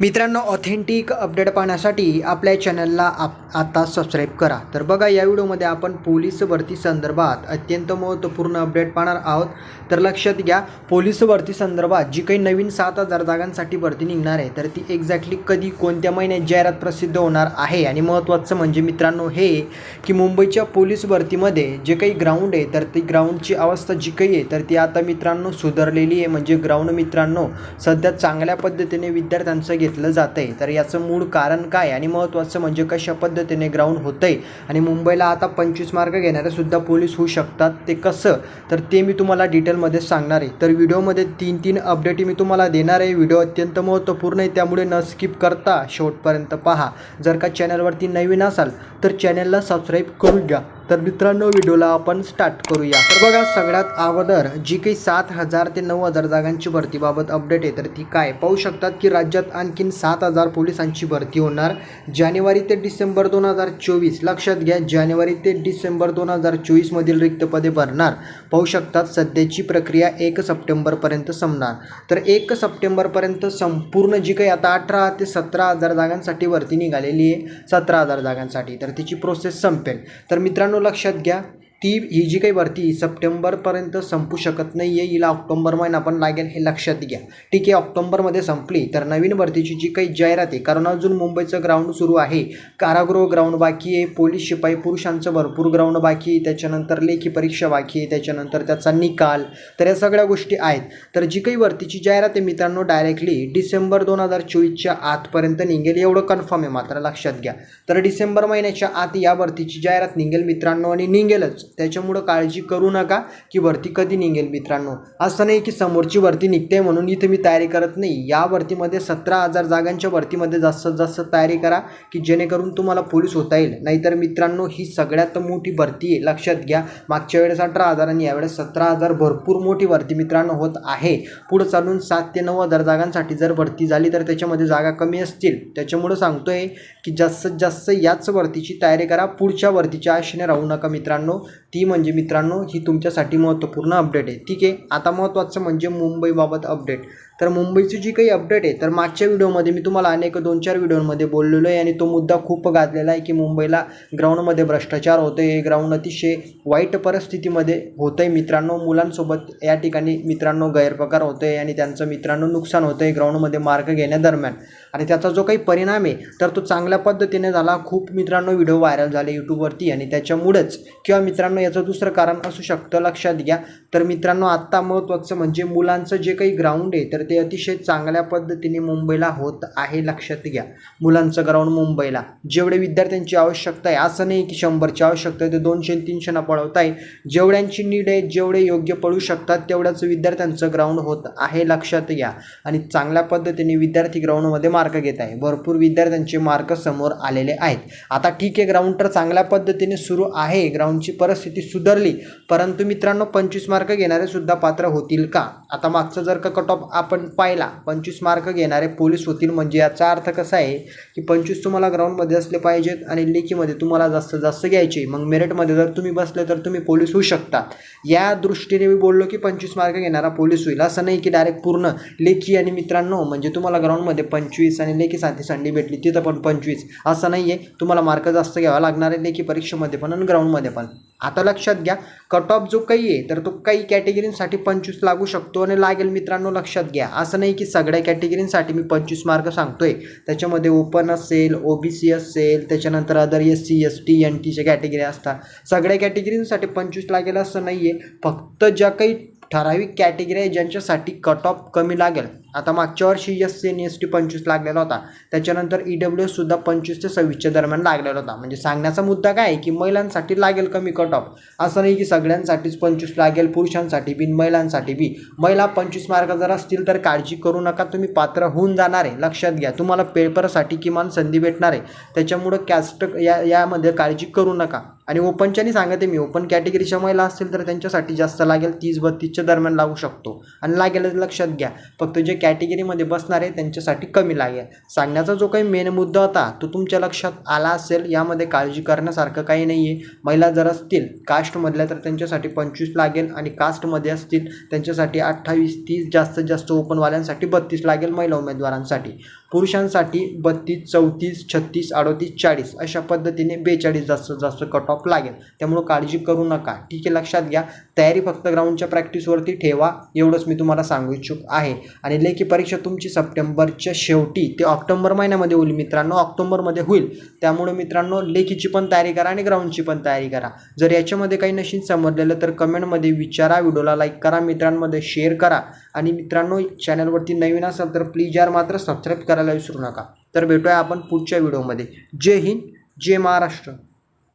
मित्रांनो authentic update पाहण्यासाठी आपल्या चॅनलला आप आता सबस्क्राईब करा. तर बघा या व्हिडिओमध्ये आपण पोलीस भरती संदर्भात अत्यंत महत्त्वपूर्ण अपडेट पाहणार आहोत. तर लक्षात घ्या पोलीस भरती संदर्भात जी काही नवीन सात हजार जागांसाठी भरती निघणार आहे तर ती एक्झॅक्टली कधी कोणत्या महिन्यात जाहिरात प्रसिद्ध होणार आहे? आणि महत्त्वाचं म्हणजे मित्रांनो हे की मुंबईच्या पोलीस भरतीमध्ये जे काही ग्राउंड आहे तर ती ग्राउंडची अवस्था जी काही आहे तर ती आता मित्रांनो सुधारलेली आहे. म्हणजे ग्राउंड मित्रांनो सध्या चांगल्या पद्धतीने विद्यार्थ्यांचं घेतलं जातं आहे तर याचं मूळ कारण काय? आणि महत्त्वाचं म्हणजे कशा पद्धतीने ग्राउंड होतं आहे आणि मुंबईला आता पंचवीस मार्क घेणारेसुद्धा पोलीस होऊ शकतात. ते कसं? तर ते मी तुम्हाला डिटेलमध्ये सांगणार आहे. तर व्हिडिओमध्ये तीन तीन अपडेट मी तुम्हाला देणार आहे. व्हिडिओ अत्यंत महत्त्वपूर्ण आहे. त्यामुळे न स्किप करता शेवटपर्यंत पहा. जर का चॅनलवरती नवीन असाल तर चॅनलला सबस्क्राईब करून घ्या. तर मित्रांनो व्हिडिओला आपण स्टार्ट करूया. तर बघा सगळ्यात अगोदर जी काही सात हजार ते नऊ हजार जागांची भरतीबाबत अपडेट आहे तर ती काय? पाहू शकतात की राज्यात आणखीन सात हजार पोलिसांची भरती होणार. जानेवारी ते डिसेंबर दोन हजार चोवीस. लक्षात घ्या जानेवारी ते डिसेंबर दोन हजार चोवीसमधील रिक्त पदे भरणार. पाहू शकतात सध्याची प्रक्रिया एक सप्टेंबरपर्यंत संपणार. तर एक सप्टेंबरपर्यंत संपूर्ण जी काही आता अठरा ते सतरा हजार जागांसाठी भरती निघालेली आहे सतरा हजार जागांसाठी. तर तिची प्रोसेस संपेल. तर मित्रांनो लक्षात घ्या. ती ही जी काही भरती सप्टेंबरपर्यंत संपू शकत नाही आहे हिला ऑक्टोंबर महिना पण लागेल हे लक्षात घ्या. ठीक आहे ऑक्टोंबरमध्ये संपली. तर नवीन भरतीची जी काही जाहिरात आहे कारण अजून मुंबईचं ग्राउंड सुरू आहे. कारागृह ग्राउंड बाकी आहे पोलीस शिपाई पुरुषांचं भरपूर ग्राउंड बाकी आहे. त्याच्यानंतर लेखी परीक्षा बाकी आहे त्याच्यानंतर त्याचा निकाल. तर या सगळ्या गोष्टी आहेत. तर जी काही भरतीची जाहिरात आहे मित्रांनो डायरेक्टली डिसेंबर दोन हजार चोवीसच्या आतपर्यंत निघेल. एवढं कन्फर्म आहे मात्र लक्षात घ्या. तर डिसेंबर महिन्याच्या आत या भरतीची जाहिरात निघेल मित्रांनो आणि निघेलच. त्याच्यामुळं काळजी करू नका की वरती कधी निघेल मित्रांनो. असं नाही की समोरची वरती निघते म्हणून इथे मी तयारी करत नाही. या भरतीमध्ये सतरा हजार जागांच्या वरतीमध्ये जास्तीत जास्त तयारी करा की जेणेकरून तुम्हाला पोलीस होता येईल. नाहीतर मित्रांनो ही सगळ्यात मोठी भरती आहे. लक्षात घ्या मागच्या वेळेस अठरा हजार आणि यावेळेस सतरा हजार भरपूर मोठी भरती मित्रांनो होत आहे. पुढं चालून सात ते नऊ हजार जागांसाठी जर भरती झाली तर त्याच्यामध्ये जागा कमी असतील. त्याच्यामुळं सांगतोय की जास्तीत जास्त याच भरतीची तयारी करा. पुढच्या वरतीच्या आशेने राहू नका मित्रांनो. ती म्हणजे मित्रांनो ही तुमच्यासाठी महत्त्वपूर्ण अपडेट आहे. ठीक आहे? आता महत्त्वाचं म्हणजे मुंबईबाबत अपडेट तर मुंबईची जी काही अपडेट आहे तर मागच्या व्हिडिओमध्ये मी तुम्हाला अनेक दोन चार व्हिडिओमध्ये बोललेलो आहे आणि तो मुद्दा खूप गाजलेला आहे की मुंबईला ग्राउंडमध्ये भ्रष्टाचार होतो आहे ग्राउंड अतिशय वाईट परिस्थितीमध्ये होतं आहे मित्रांनो. मुलांसोबत या ठिकाणी मित्रांनो गैरप्रकार होतो आहे आणि त्यांचं मित्रांनो नुकसान होतं आहे ग्राउंडमध्ये मार्क घेण्यादरम्यान. आणि त्याचा जो काही परिणाम आहे तर तो चांगल्या पद्धतीने झाला. खूप मित्रांनो व्हिडिओ व्हायरल झाले यूट्यूबवरती आणि त्याच्यामुळेच किंवा मित्रांनो याचं दुसरं कारण असू शकतं लक्षात घ्या. तर मित्रांनो आत्ता महत्त्वाचं म्हणजे मुलांचं जे काही ग्राउंड आहे तर ते अतिशय चांगल्या पद्धतीने मुंबईला होत आहे लक्षात घ्या. मुलांचं ग्राउंड मुंबईला. जेवढे विद्यार्थ्यांची आवश्यकता आहे असं नाही की शंभरची आवश्यकता आहे ते दोनशे तीनशेना पळवत आहे जेवढ्यांची नीड आहे जेवढे योग्य पळू शकतात तेवढ्याच विद्यार्थ्यांचं ग्राउंड होत आहे लक्षात घ्या. आणि चांगल्या पद्धतीने विद्यार्थी ग्राउंडमध्ये मार्क घेत आहे. भरपूर विद्यार्थ्यांचे मार्क समोर आलेले आहेत. आता ठीक आहे ग्राउंड तर चांगल्या पद्धतीने सुरू आहे. ग्राउंडची परिस्थिती सुधारली. परंतु मित्रांनो पंचवीस मार्क घेणारे सुद्धा पात्र होतील का? आता मागचं जर का कट ऑफ आपण पाहिला. पंचवीस मार्क घेणारे पोलीस होतील म्हणजे याचा अर्थ कसा आहे की पंचवीस तुम्हाला ग्राउंडमध्ये असले पाहिजेत आणि लेखीमध्ये तुम्हाला जास्त जास्त घ्यायचे मग मेरिटमध्ये जर तुम्ही बसले तर तुम्ही पोलीस होऊ शकतात. या दृष्टीने मी बोललो की पंचवीस मार्क घेणारा पोलीस होईल. असं नाही की डायरेक्ट पूर्ण लेखी आणि मित्रांनो म्हणजे तुम्हाला ग्राउंडमध्ये पंचवीस आणि लेखी साथी संडी भेटली तिथं पण पंचवीस. असं नाही आहे तुम्हाला मार्क जास्त घ्यावा लागणार आहे लेखी परीक्षेमध्ये पण आणि ग्राउंडमध्ये पण. आता लक्षात घ्या कट ऑफ जो काही आहे तर तो काही कॅटेगरींसाठी पंचवीस लागू शकतो आणि लागेल. मित्रांनो लक्षात घ्या. असं नाही की सगळ्या कॅटेगरींसाठी मी पंचवीस मार्क सांगतोय. त्याच्यामध्ये ओपन असेल ओ बी सी असेल त्याच्यानंतर other S C S T N टीच्या कॅटेगरी असतात. सगळ्या कॅटेगरींसाठी पंचवीस लागेल असं नाही आहे फक्त ज्या काही ठराविक कॅटेगरी आहे ज्यांच्यासाठी कट ऑफ कमी लागेल. आता मागच्या वर्षी S C N S T पंचवीस लागलेला होता. त्याच्यानंतर ई डब्ल्यू एससुद्धा पंचवीस ते सव्वीसच्या दरम्यान लागलेला होता. म्हणजे सांगण्याचा मुद्दा काय आहे की महिलांसाठी लागेल कमी कट ऑफ असं नाही की सगळ्यांसाठीच पंचवीस लागेल पुरुषांसाठी बी महिलांसाठी बी. महिला पंचवीस मार्क जर असतील तर काळजी करू नका तुम्ही पात्र होऊन जाणार आहे. लक्षात घ्या तुम्हाला पेपरसाठी किमान संधी भेटणार आहे. त्याच्यामुळं कॅस्ट या यामध्ये काळजी करू नका. आणि ओपनच्यानी सांगते मी ओपन कॅटेगरीच्या महिला असतील तर त्यांच्यासाठी जास्त लागेल तीस बत्तीसच्या दरम्यान लागू शकतो. आणि लागेलच लक्षात घ्या. फक्त जे कॅटेगरीमध्ये बसणारे त्यांच्यासाठी कमी लागेल. सांगण्याचा जो काही मेन मुद्दा होता तो तुमच्या लक्षात आला असेल यामध्ये काळजी करण्यासारखं काही नाही आहे महिला जर असतील कास्टमधल्या तर त्यांच्यासाठी पंचवीस लागेल आणि कास्टमध्ये असतील त्यांच्यासाठी अठ्ठावीस तीस जास्तीत जास्त ओपनवाल्यांसाठी बत्तीस लागेल महिला उमेदवारांसाठी. पुरुषांसाठी बत्तीस चौतीस छत्तीस अडतीस चाळीस अशा पद्धतीने बेचाळीस जास्तीत जास्त कट ऑफ लागेल. त्यामुळं काळजी करू नका. ठीक आहे लक्षात घ्या. तयारी फक्त ग्राउंडच्या प्रॅक्टिसवरती ठेवा. एवढंच मी तुम्हाला सांगू इच्छुक आहे. आणि लेखी परीक्षा तुमची सप्टेंबरच्या शेवटी ते ऑक्टोबर महिन्यामध्ये होईल मित्रांनो. ऑक्टोबरमध्ये होईल. त्यामुळे मित्रांनो लेखीची पण तयारी करा आणि ग्राउंडची पण तयारी करा. जर याच्यामध्ये काही नशीन समजलेलं तर कमेंटमध्ये विचारा. व्हिडिओला लाईक करा. मित्रांमध्ये शेअर करा. आणि मित्रांनो चॅनलवरती नवीन असाल तर प्लीज यार मात्र सबस्क्राईब करायला विसरू नका. तर भेटूया आपण पुढच्या व्हिडिओमध्ये जय हिंद जय महाराष्ट्र.